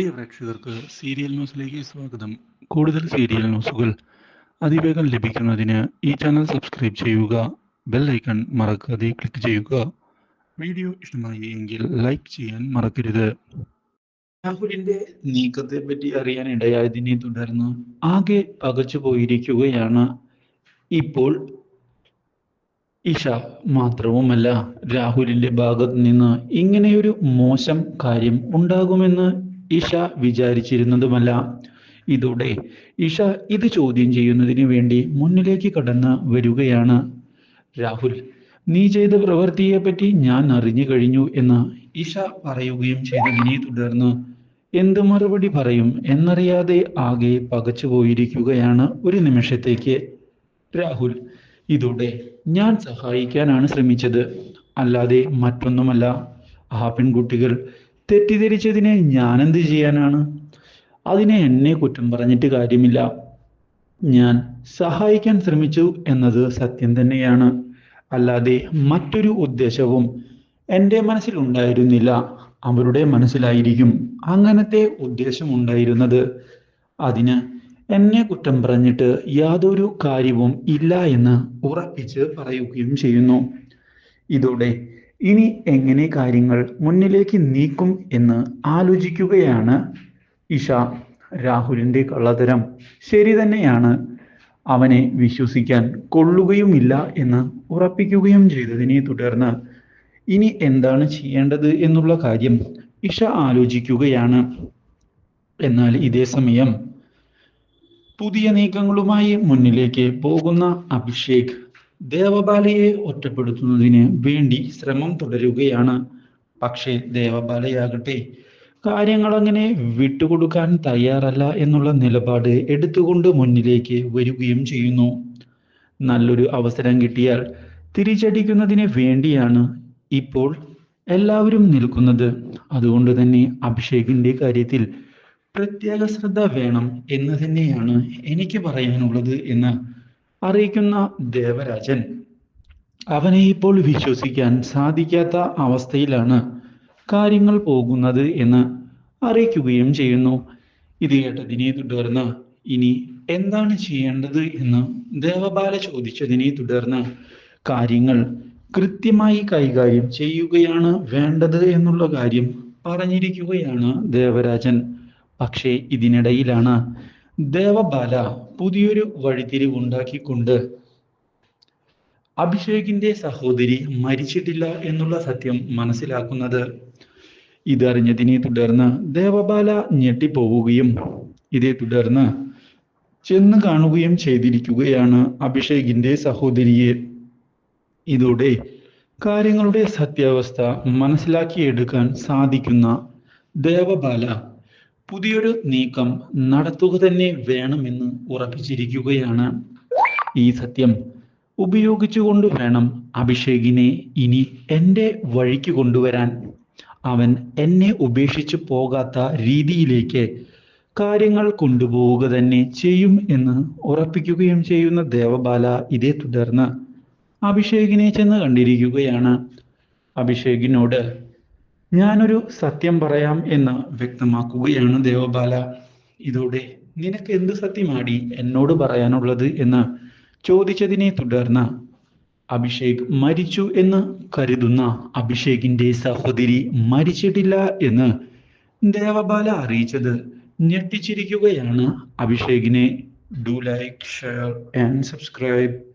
പ്രിയ പ്രേക്ഷകർക്ക് സീരിയൽ ന്യൂസിലേക്ക് സ്വാഗതം. കൂടുതൽ സീരിയൽ ന്യൂസുകൾ അതിവേഗം ലഭിക്കുന്നതിന് ഈ ചാനൽ സബ്സ്ക്രൈബ് ചെയ്യുക ബെൽ ഐക്കൺ മറക്കാതെ ക്ലിക്ക് ചെയ്യുക. വീഡിയോ ഇഷ്ടമായി എങ്കിൽ ലൈക്ക് ചെയ്യാൻ മറക്കരുത്. രാഹുലിന്റെ നീക്കത്തെ പറ്റി അറിയാൻ ഇടയായതിനെ തുടർന്ന് ആകെ പകച്ചു പോയിരിക്കുകയാണ്. ഇപ്പോൾ ഇഷ മാത്രവുമല്ല രാഹുലിന്റെ ഭാഗത്ത് നിന്ന് ഇങ്ങനെയൊരു മോശം കാര്യം ഉണ്ടാകുമെന്ന് ഇഷ വിചാരിച്ചിരുന്നതുമല്ല. ഇതോടെ ഇഷ ഇത് ചോദ്യം ചെയ്യുന്നതിന് വേണ്ടി മുന്നിലേക്ക് കടന്ന് വരികയാണ്. രാഹുൽ നീ ചെയ്ത പ്രവൃത്തിയെ പറ്റി ഞാൻ അറിഞ്ഞു കഴിഞ്ഞു എന്ന് ഇഷ പറയുകയും ചെയ്തതിനെ തുടർന്ന് എന്ത് മറുപടി പറയും എന്നറിയാതെ ആകെ പകച്ചു പോയിരിക്കുകയാണ് ഒരു നിമിഷത്തേക്ക് രാഹുൽ ഇതോടെ ഞാൻ സഹായിക്കാനാണ് ശ്രമിച്ചത്. അല്ലാതെ മറ്റൊന്നുമല്ല. ആ പെൺകുട്ടികൾ തെറ്റിദ്ധരിച്ചതിനെ ഞാനെന്ത് ചെയ്യാനാണ്? അതിനെ എന്നെ കുറ്റം പറഞ്ഞിട്ട് കാര്യമില്ല. ഞാൻ സഹായിക്കാൻ ശ്രമിച്ചു എന്നത് സത്യം തന്നെയാണ്. അല്ലാതെ മറ്റൊരു ഉദ്ദേശവും എന്റെ മനസ്സിലുണ്ടായിരുന്നില്ല അവരുടെ മനസ്സിലായിരിക്കും അങ്ങനത്തെ ഉദ്ദേശമുണ്ടായിരുന്നത് അതിന് എന്നെ കുറ്റം പറഞ്ഞിട്ട് യാതൊരു കാര്യവും ഇല്ല എന്ന് ഉറപ്പിച്ച് പറയുകയും ചെയ്യുന്നു. ഇതോടെ ഇനി എങ്ങനെ കാര്യങ്ങൾ മുന്നിലേക്ക് നീക്കും എന്ന് ആലോചിക്കുകയാണ് ഇഷ. രാഹുലിന്റെ കള്ളതരം ശരി തന്നെയാണ്. അവനെ വിശ്വസിക്കാൻ കൊള്ളുകയുമില്ല എന്ന് ഉറപ്പിക്കുകയും ചെയ്തതിനെ തുടർന്ന് ഇനി എന്താണ് ചെയ്യേണ്ടത് എന്നുള്ള കാര്യം ഇഷ ആലോചിക്കുകയാണ്. എന്നാൽ ഇതേ സമയം പുതിയ നീക്കങ്ങളുമായി മുന്നിലേക്ക് പോകുന്ന അഭിഷേക് ദേവബാലയെ ഒറ്റപ്പെടുത്തുന്നതിന് വേണ്ടി ശ്രമം തുടരുകയാണ്. പക്ഷേ ദേവബാലയാകട്ടെ കാര്യങ്ങൾ അങ്ങനെ വിട്ടുകൊടുക്കാൻ തയ്യാറല്ല എന്നുള്ള നിലപാട് എടുത്തുകൊണ്ട് മുന്നിലേക്ക് വരികയും ചെയ്യുന്നു. നല്ലൊരു അവസരം കിട്ടിയാൽ തിരിച്ചടിക്കുന്നതിന് വേണ്ടിയാണ് ഇപ്പോൾ എല്ലാവരും നിൽക്കുന്നത്. അതുകൊണ്ട് തന്നെ അഭിഷേകിന്റെ കാര്യത്തിൽ പ്രത്യേക ശ്രദ്ധ വേണം എന്ന് തന്നെയാണ് എനിക്ക് പറയാനുള്ളത് എന്ന് അറിയിക്കുന്ന ദേവരാജൻ അവനെ ഇപ്പോൾ വിശ്വസിക്കാൻ സാധിക്കാത്ത അവസ്ഥയിലാണ് കാര്യങ്ങൾ പോകുന്നത് എന്ന് അറിയിക്കുകയും ചെയ്യുന്നു. ഇത് കേട്ടതിനെ തുടർന്ന് ഇനി എന്താണ് ചെയ്യേണ്ടത് എന്ന് ദേവബാല ചോദിച്ചതിനെ തുടർന്ന് കാര്യങ്ങൾ കൃത്യമായി കൈകാര്യം ചെയ്യുകയാണ് വേണ്ടത് എന്നുള്ള കാര്യം പറഞ്ഞിരിക്കുകയാണ് ദേവരാജൻ. പക്ഷേ ഇതിനിടയിലാണ് ദേവബാല പുതിയൊരു വഴിത്തിരിവുണ്ടാക്കിക്കൊണ്ട് അഭിഷേകിന്റെ സഹോദരി മരിച്ചിട്ടില്ല എന്നുള്ള സത്യം മനസ്സിലാക്കുന്നത്. ഇതറിഞ്ഞതിനെ തുടർന്ന് ദേവബാല ഞെട്ടിപ്പോവുകയും ഇതേ തുടർന്ന് ചെന്ന് കാണുകയും ചെയ്തിരിക്കുകയാണ് അഭിഷേകിന്റെ സഹോദരിയെ. ഇതോടെ കാര്യങ്ങളുടെ സത്യാവസ്ഥ മനസ്സിലാക്കിയെടുക്കാൻ സാധിക്കുന്ന ദേവബാല പുതിയൊരു നീക്കം നടത്തുക തന്നെ വേണമെന്ന് ഉറപ്പിച്ചിരിക്കുകയാണ്. ഈ സത്യം ഉപയോഗിച്ചുകൊണ്ട് വേണം അഭിഷേകിനെ ഇനി എന്റെ വഴിക്ക് കൊണ്ടുവരാൻ. അവൻ എന്നെ ഉപേക്ഷിച്ചു പോകാത്ത രീതിയിലേക്ക് കാര്യങ്ങൾ കൊണ്ടുപോവുക തന്നെ ചെയ്യും എന്ന് ഉറപ്പിക്കുകയും ചെയ്യുന്ന ദേവബാല ഇതേ തുടർന്ന് അഭിഷേകിനെ ചെന്ന് കണ്ടിരിക്കുകയാണ്. അഭിഷേകിനോട് ഞാനൊരു സത്യം പറയാം എന്ന് വ്യക്തമാക്കുകയാണ് ദേവബാല. ഇതോടെ നിനക്ക് എന്ത് സത്യമാടി എന്നോട് പറയാനുള്ളത് എന്ന് ചോദിച്ചതിനെ തുടർന്ന് അഭിഷേക് മരിച്ചു എന്ന് കരുതുന്ന അഭിഷേകിന്റെ സഹോദരി മരിച്ചിട്ടില്ല എന്ന് ദേവബാല അറിയിച്ചത് ഞെട്ടിച്ചിരിക്കുകയാണ് അഭിഷേകിനെ. Do like share and subscribe